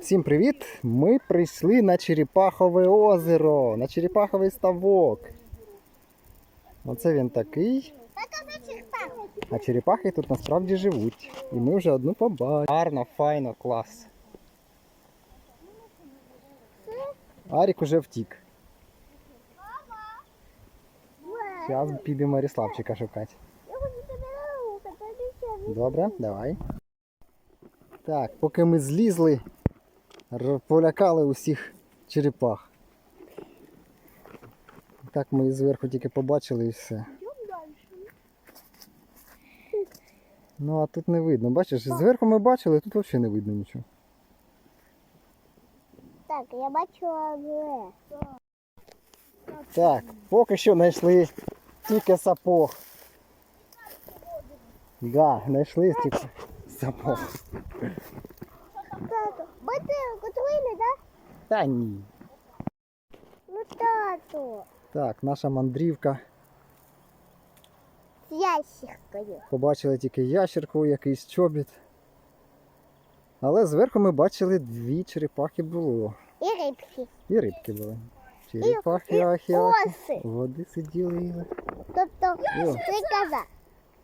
Всім привіт! Ми прийшли на Черепахове озеро, на Черепаховий ставок. Оце він такий. А черепахи тут насправді живуть. І ми вже одну побачили. Гарно, файно, клас. Арік уже втік. Зараз підемо Аріславчика шукати. Добре, давай. Так, поки ми злізли, полякали усіх черепах. Так ми і зверху тільки побачили і все. Ну а тут не видно. Бачиш, зверху ми бачили, тут взагалі не видно нічого. Так, я бачила. Так, поки що знайшли тільки сапог. Да, знайшли тільки сапог. Бутилку да? Та ні. Ну, тату. Так, наша мандрівка. З ящикою. Побачили тільки ящерку, якийсь чобіт. Але зверху ми бачили дві черепахи було. І рибки. І рибки були. Черепахи, і ахи, ахи. оси. Води сиділи. їли. Тобто, О. стрикоза.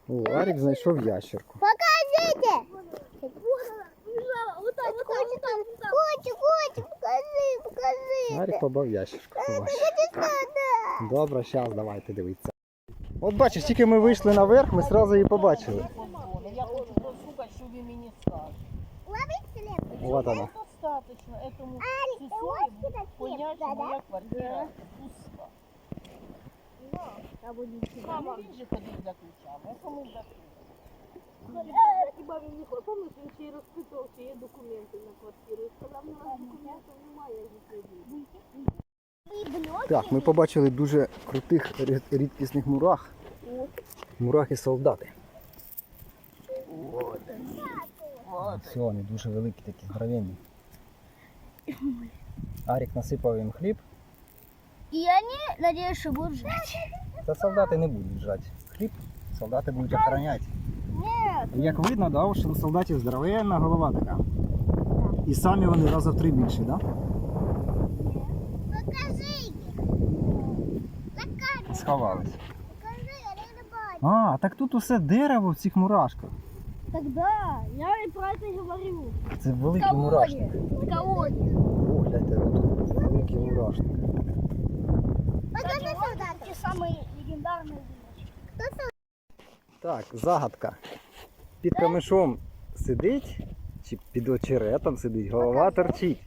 О, Арік знайшов ящерку. Покажите! Хочу, хочу, покажи, покажи. Побав побачив. Добре, зараз давайте дивитися. От бачиш, тільки ми вийшли наверх, ми одразу її побачили. Я хочу прослухати, що ви мені след. Вот она. Достаточно этому Ось понять, моя квартира пуста. Мама, він же ходить за ключами, а кому за Хіба він не хоче? Помниш, він ще й розпитував, чи є документи на квартиру. І сказав, ну, у нас документів немає, я відповідь. Так, ми побачили дуже крутих рідкісних мурах. Мурахи солдати. Все, вони дуже великі, такі здоровенні. Арік насипав їм хліб, И они, надеюсь, что будут жить. та солдати не будуть жати. Хліб солдати будуть охороняти. Нет. Як видно, да, що у солдатів здоровенна голова така. І самі вони раза в три більші, да? Закажи, Сховались. покажи, я не бачу. А, так тут усе дерево в цих мурашках. Тогда я і про це говорю. Це великий мурашник. Колонія. О, гляньте, тут великий мурашник. Ті самі легендарні Так, загадка. Під камишом сидить, чи під очеретом сидить, голова торчить.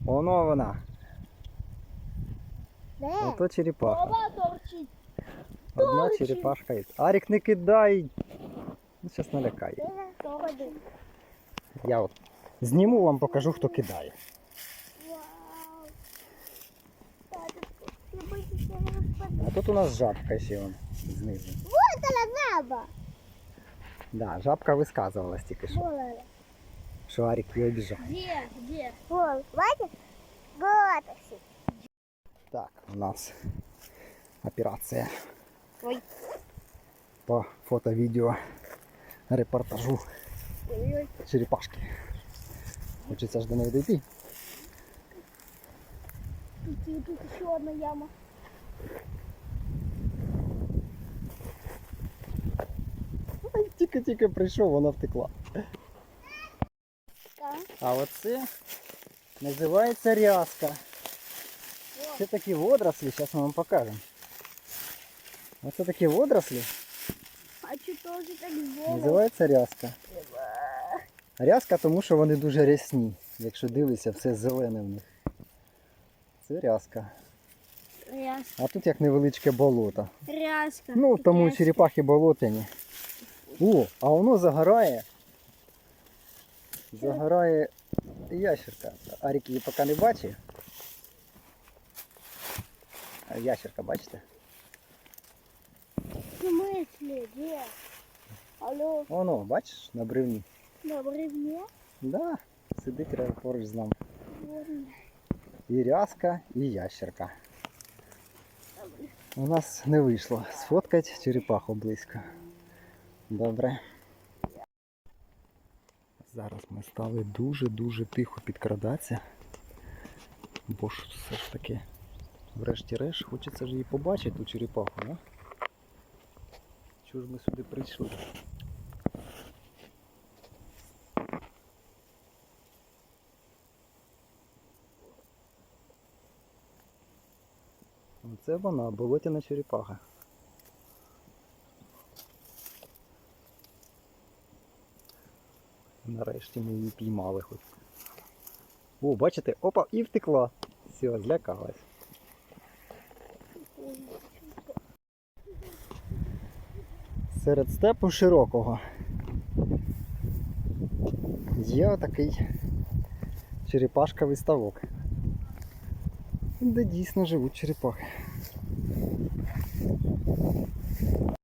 Воно вона. Де? Ото черепаха. Голова торчить. Одна черепашка є. Арік не кидай. Ну, зараз налякає. Ходи. Я от зніму вам, покажу, хто кидає. Вау. Таточку, я боюсь, що я не впаду. А тут у нас жабка ще вон, знизу. Вот она жаба. Да, жабка висказувалась тільки що, Вон она. що Арік її обіжав. Де? Де? Вон, бачиш? Вот ось. Так, у нас операція. Ой. По фото-відео репортажу черепашки. Хочеться ж до неї дійти. Тут, тут ще одна яма. Ай, Тільки-тільки прийшов, вона втекла. Так. А оце називається рязка. Це такі водорослі, зараз ми вам покажемо. Оце такі водорослі, А чи теж так зелено? називається рязка. Рязка, тому що вони дуже рясні. Якщо дивишся, все зелене в них. Це рязка. Рязка. А тут як невеличке болото. Рязка. Ну, тому черепахи болотяні. О, а воно загорає. Загорає ящерка. Арік її поки не бачить. Ящерка, бачите? В смысле? Де? Алло, Воно, бачиш, на бревні. на бревне? Да, сидить рядом поруч з нами. І рязка, і ящерка. У нас не вийшло сфоткати черепаху близько. Добре. Зараз ми стали дуже-дуже тихо підкрадатися. Бо ж все ж таки, врешті-решт, хочеться ж її побачити, ту черепаху, не? Чого ж ми сюди прийшли? Це вона, болотяна черепаха. Нарешті ми її піймали хоч. О, бачите, опа, і втекла. Все, злякалась. серед степу широкого є отакий черепашковий ставок, де дійсно живуть черепахи.